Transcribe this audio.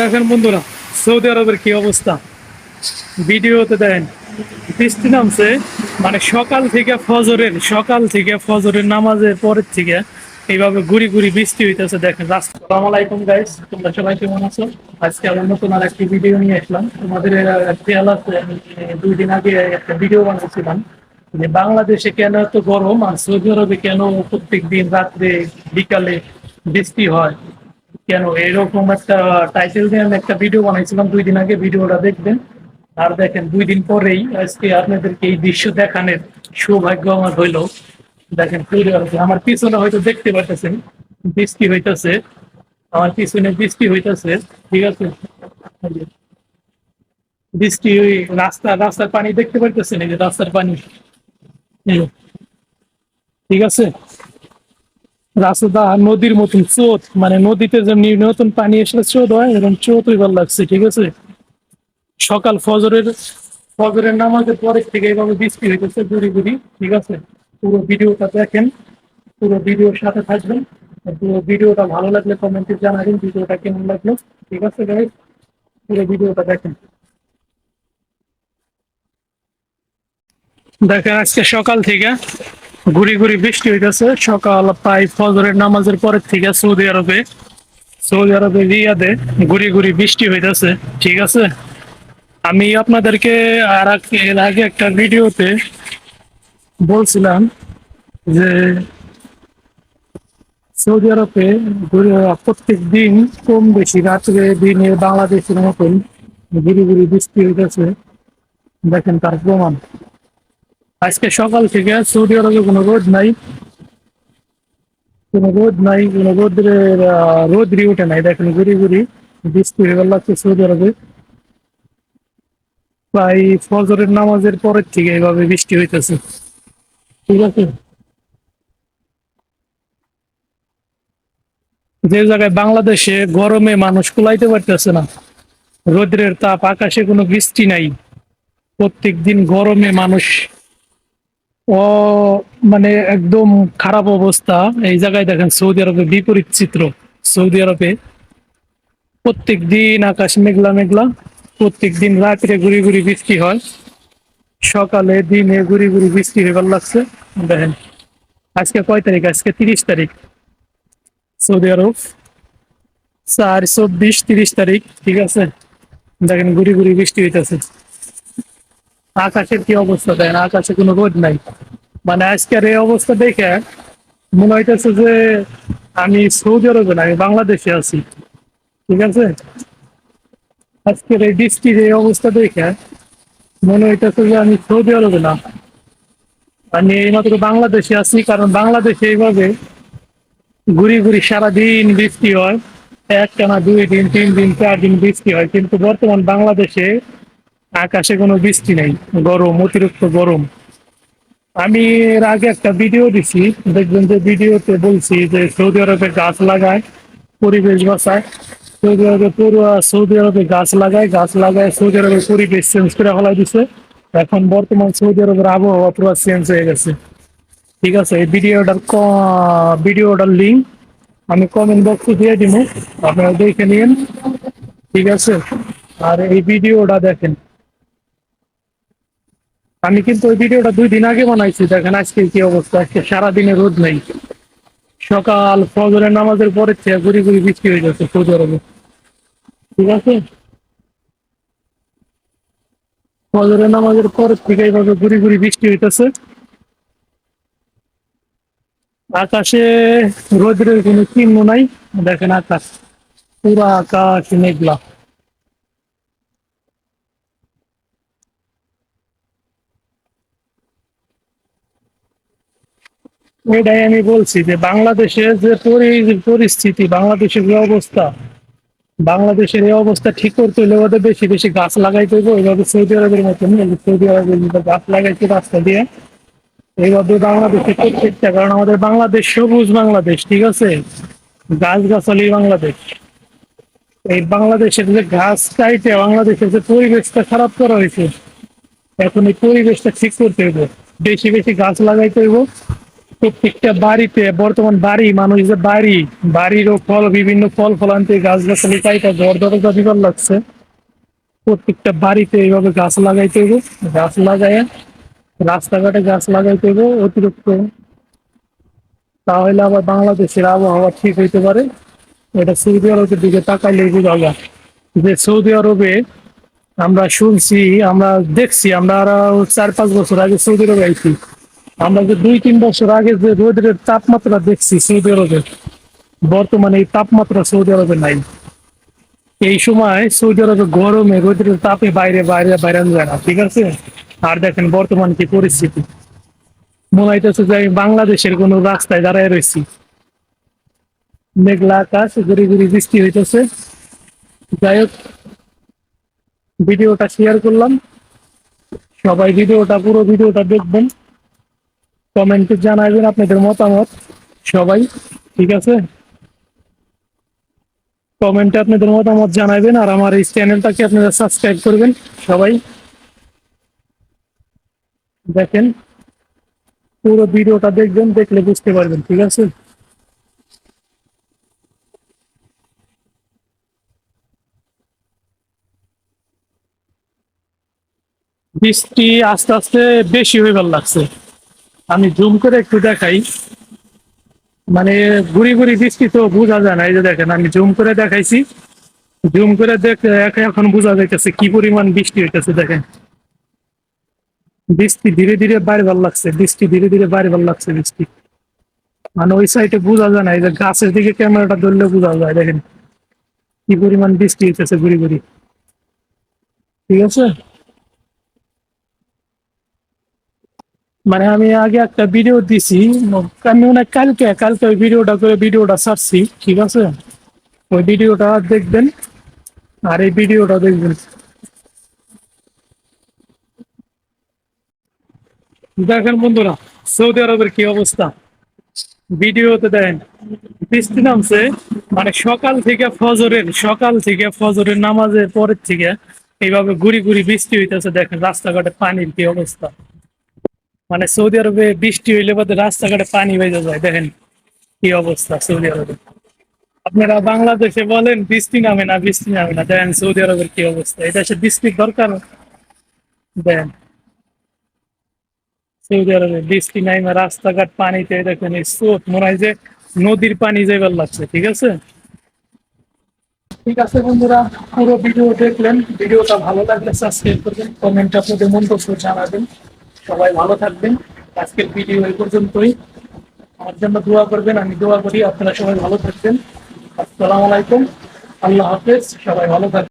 দেখেন বন্ধুরা, সৌদি আরবের কি অবস্থা? ভিডিওতে দেন বৃষ্টি নামছে মানে সকাল থেকে ফজরের, সকাল থেকে ফজরের নামাজের পরের থেকে এইভাবে ঘুরি ঘুরি বৃষ্টি হইতেছে, দেখেন। রাস্তা আলাইকুম তোমরা সবাই কেমন আছো? আজকে আমি নতুন আর একটি ভিডিও নিয়ে আসলাম। তোমাদের খেয়াল আছে, আমি দুই দিন আগে একটা ভিডিও বানিয়েছিলাম যে বাংলাদেশে কেন এত গরম আর সৌদি আরবে কেন প্রত্যেক দিন রাত্রে বিকালে বৃষ্টি হয়? কেন? এরকম একটা টাইটেল দিয়ে আমি একটা ভিডিও বানাইছিলাম দুই দিন আগে, ভিডিওটা দেখবেন। আর দেখেন, দুই দিন পরেই আজকে আপনাদেরকে এই দৃশ্য দেখানোর সৌভাগ্য আমার হইল। দেখেন আমার পিছনে হয়তো দেখতে পাইতেছেন, বৃষ্টি হইতেছে। আমার পিছনে বৃষ্টি হইতেছে, ঠিক আছে? বৃষ্টি ওই রাস্তা, রাস্তার পানি দেখতে পাইতেছেন, এই যে রাস্তার পানি। ঠিক আছে? রাস্তা নদীর মতন চোত মানে নদীতে যেমনি নতুন পানি এসে চোত হয়, এরকম চোত হইবার লাগছে, ঠিক আছে? সকাল ফজরের ফজরের নামাজের পরে থেকে এইভাবে বৃষ্টি হইতেছে গুড়ি গুড়ি ঠিক আছে? পুরো ভিডিওটা দেখেন, পুরো ভিডিওর সাথে থাকবেন। পুরো ভিডিওটা ভালো লাগলে কমেন্টে জানাবেন, ভিডিওটা কেমন লাগল, ঠিক আছে গাইস পুরো ভিডিওটা দেখেন। দেখেন আজকে সকাল থেকে ঘুরি ঘুরি বৃষ্টি হইতেছে। সকাল প্রায় ফজরের নামাজের পরের থেকে সৌদি আরবে সৌদি আরবে রিয়াদে ঘুরি ঘুরি বৃষ্টি হইতেছে। ঠিক আছে? আমি আপনাদেরকে আর এর আগে একটা ভিডিওতে বলছিলাম যে সৌদি আরবে প্রত্যেক দিন কম বেশি রাত্রে দিনে বাংলাদেশের মতন ঘুরি ঘুরি বৃষ্টি হইতেছে। দেখেন তার প্রমাণ। আজকে সকাল থেকে সৌদি আরবে কোনো রোদ নাই। কোনো রোদ নাই, কোনো রোদ্রের রোদ্রি উঠে নাই। দেখেন ঘুরি ঘুরি বৃষ্টি হয়ে গেল লাগছে সৌদি আরবে। প্রায় ফজরের নামাজের পরের থেকে এইভাবে বৃষ্টি হইতেছে। ঠিক আছে? যে জায়গায় বাংলাদেশে গরমে মানুষ কুলাইতে পারতেছে না, রোদ্রের তাপ, আকাশে কোনো বৃষ্টি নাই। প্রত্যেক দিন গরমে মানুষ ও মানে একদম খারাপ অবস্থা। এই জায়গায় দেখেন সৌদি আরবে বিপরীত চিত্র, সৌদি আরবে। প্রত্যেক দিন আকাশ মেঘলা মেঘলা প্রত্যেক দিন রাত্রে ঘুরি ঘুরি বৃষ্টি হয়। সকালে দিনে ঘুরি ঘুরি বৃষ্টি হয়ে লাগছে। দেখেন, আজকে কয় তারিখ? আজকে তিরিশ তারিখ। সৌদি আরব, চার, চব্বিশ, তিরিশ তারিখ, ঠিক আছে? দেখেন ঘুরি ঘুরি বৃষ্টি হইতেছে। আকাশের কি অবস্থা দেন? আকাশে কোনো রোদ নাই। মানে আজকের এই অবস্থা দেখে মনে হইতেছে যে আমি সৌদি আরবে না, আমি বাংলাদেশে আছি। ঠিক আছে? আজকের এই বৃষ্টির এই অবস্থা দেখে মনে হইতেছে যে আমি সৌদি আরবে না। আমি এইমাত্র বাংলাদেশে আছি, কারণ বাংলাদেশে এইভাবে ঘুরি ঘুরি সারাদিন বৃষ্টি হয়। একটানা দুই দিন, তিন দিন, চার দিন বৃষ্টি হয়। কিন্তু বর্তমান বাংলাদেশে আকাশে কোনো বৃষ্টি নেই, গরম, অতিরিক্ত গরম। আমি এর আগে একটা ভিডিও দিছি, দেখবেন যে ভিডিওতে বলছি যে সৌদি আরবে গাছ লাগায়, পরিবেশ বাঁচায়। সৌদি আরবে সৌদি আরবে গাছ লাগায় গাছ লাগায় সৌদি আরবের পরিবেশ চেঞ্জ করে ফেলা দিছে। এখন বর্তমান সৌদি আরবের আবহাওয়া পুরো চেঞ্জ হয়ে গেছে। ঠিক আছে, এই ভিডিওটার ক- ভিডিওটার লিঙ্ক আমি কমেন্ট বক্সে দিয়ে দিব, আপনারা দেখে নিন ঠিক আছে, আর এই ভিডিওটা দেখেন। আমি কিন্তু ওই ভিডিওটা দুই দিন আগে বানাইছি, দেখেন আজকে কি অবস্থা? আজকে সারাদিনে রোদ নেই। সকাল ফজরের নামাজের পরে ঘুরি ঘুরি বৃষ্টি হয়ে যাচ্ছে সৌদি আরবে ঠিক আছে? ফজরের নামাজের পরের থেকে এইভাবে ঘুরি ঘুরি বৃষ্টি হইতেছে। আকাশে রোদ্রের কোনো চিহ্ন নাই, দেখেন আকাশ। পুরা আকাশ মেঘলা। এটাই আমি বলছি যে বাংলাদেশের যে পরিস্থিতি, বাংলাদেশের যে অবস্থা, বাংলাদেশের এই অবস্থা ঠিক করতে হলে ওদের বেশি বেশি গাছ লাগাইতে হবে ওইভাবে সৌদি আরবের এই সৌদি আরবের মতো গাছ লাগাইছে রাস্তা দিয়ে। এইভাবে বাংলাদেশে প্রত্যেকটা কারণ আমাদের বাংলাদেশ সবুজ বাংলাদেশ, ঠিক আছে? গাছ গাছালি বাংলাদেশ। এই বাংলাদেশের যে গাছ কাইটে, বাংলাদেশের যে পরিবেশটা খারাপ করা হয়েছে, এখন এই পরিবেশটা ঠিক করতে হইব। বেশি বেশি গাছ লাগাইতে হইব। প্রত্যেকটা বাড়িতে, বর্তমান বাড়ি, মানুষ যে বাড়ি বাড়িরও ফল, বিভিন্ন ফল, ফলান্তি গাছ গাছালি কাইটা ঘর দরজা দিবার লাগছে, প্রত্যেকটা বাড়িতে এইভাবে গাছ লাগাইতে হবে গাছ লাগায় রাস্তাঘাটে গাছ লাগাইতে হবে অতিরিক্ত। তাহলে আবার বাংলাদেশের আবহাওয়া ঠিক হইতে পারে। এটা সৌদি আরবের দিকে তাকাইলে বোঝা যায় যে সৌদি আরবে আমরা শুনছি, আমরা দেখছি, আমরা চার পাঁচ বছর আগে সৌদি আরবে আইছি। আমরা যে দুই, তিন বছর আগে যে রোদের তাপমাত্রা দেখছি সৌদি আরবে, বর্তমানে এই তাপমাত্রা সৌদি আরবে নাই। এই সময় সৌদি আরবে গরমে রোদের তাপে বাইরে বাইরে বাইরে যায় না, ঠিক আছে? আর দেখেন বর্তমান কি পরিস্থিতি। মনে হইতেছে যে আমি বাংলাদেশের কোনো রাস্তায় দাঁড়ায় রয়েছি। মেঘলা আকাশ, গুড়ি গুড়ি বৃষ্টি হইতেছে। যাই হোক, ভিডিওটা শেয়ার করলাম। সবাই ভিডিওটা, পুরো ভিডিওটা দেখবেন। কমেন্টে জানাবেন আপনাদের মতামত। সবাই, ঠিক আছে? কমেন্টে আপনাদের মতামত জানাবেন আর আমার এই চ্যানেলটাকে আপনারা সাবস্ক্রাইব করবেন, সবাই। দেখেন, পুরো ভিডিওটা দেখবেন, দেখলে বুঝতে পারবেন, ঠিক আছে? বৃষ্টি আস্তে আস্তে বেশি হইবার লাগছে। আমি জুম করে একটু দেখাই। মানে ঘুরি ঘুরি বৃষ্টি তো বোঝা যায় না, এই যে দেখেন, আমি জুম করে দেখাইছি। জুম করে দেখ এখন বোঝা যাইতেছে কি পরিমাণ বৃষ্টি হইতেছে, দেখেন। বৃষ্টি ধীরে ধীরে বাড়িবার লাগছে, বৃষ্টি ধীরে ধীরে বাড়িবার লাগছে বৃষ্টি। মানে ওই সাইডে বোঝা যায় না, এই যে গাছের দিকে ক্যামেরাটা ধরলে বোঝা যায়, দেখেন। কি পরিমাণ বৃষ্টি হইতেছে ঘুরি ঘুরি। ঠিক আছে? মানে আমি আগে একটা ভিডিও দিছি। আমি মনে কালকে কালকে ওই ভিডিওটা করে ভিডিওটা ছাড়ছি, ঠিক আছে? ওই ভিডিওটা দেখবেন, আর এই ভিডিওটা দেখবেন। দেখেন বন্ধুরা, সৌদি আরবের কি অবস্থা? ভিডিওতে দেখেন, বৃষ্টি নামছে মানে সকাল থেকে ফজরের, সকাল থেকে ফজরের নামাজের পরের থেকে এইভাবে ঘুরি ঘুরি বৃষ্টি হইতেছে, দেখেন রাস্তাঘাটে পানির কি অবস্থা। মানে সৌদি আরবে বৃষ্টি হইলে বাদে রাস্তাঘাটে পানি বেজে যায়, দেখেন কি অবস্থা সৌদি আরবে। আপনারা বাংলাদেশে বলেন বৃষ্টি নামে না, বৃষ্টি নামে না, দেখেন সৌদি আরবের কি অবস্থা। এটা সে বৃষ্টির দরকার? দেখেন, সৌদি আরবে বৃষ্টি নাইমে রাস্তাঘাট পানিতে দেখেন এই স্রোত মনে হয় যে নদীর পানি যাইবার লাগছে, ঠিক আছে? ঠিক আছে বন্ধুরা, পুরো ভিডিও দেখলেন। ভিডিওটা ভালো লাগলে সাবস্ক্রাইব করবেন কমেন্ট আপনাদের মন্তব্য জানাবেন। সবাই ভালো থাকবেন। আজকের ভিডিও এই পর্যন্তই। আমার জন্য দোয়া করবেন, আমি দোয়া করি। আপনারা সবাই ভালো থাকবেন। আসসালামু আলাইকুম। আল্লাহ হাফেজ। সবাই ভালো থাকবেন।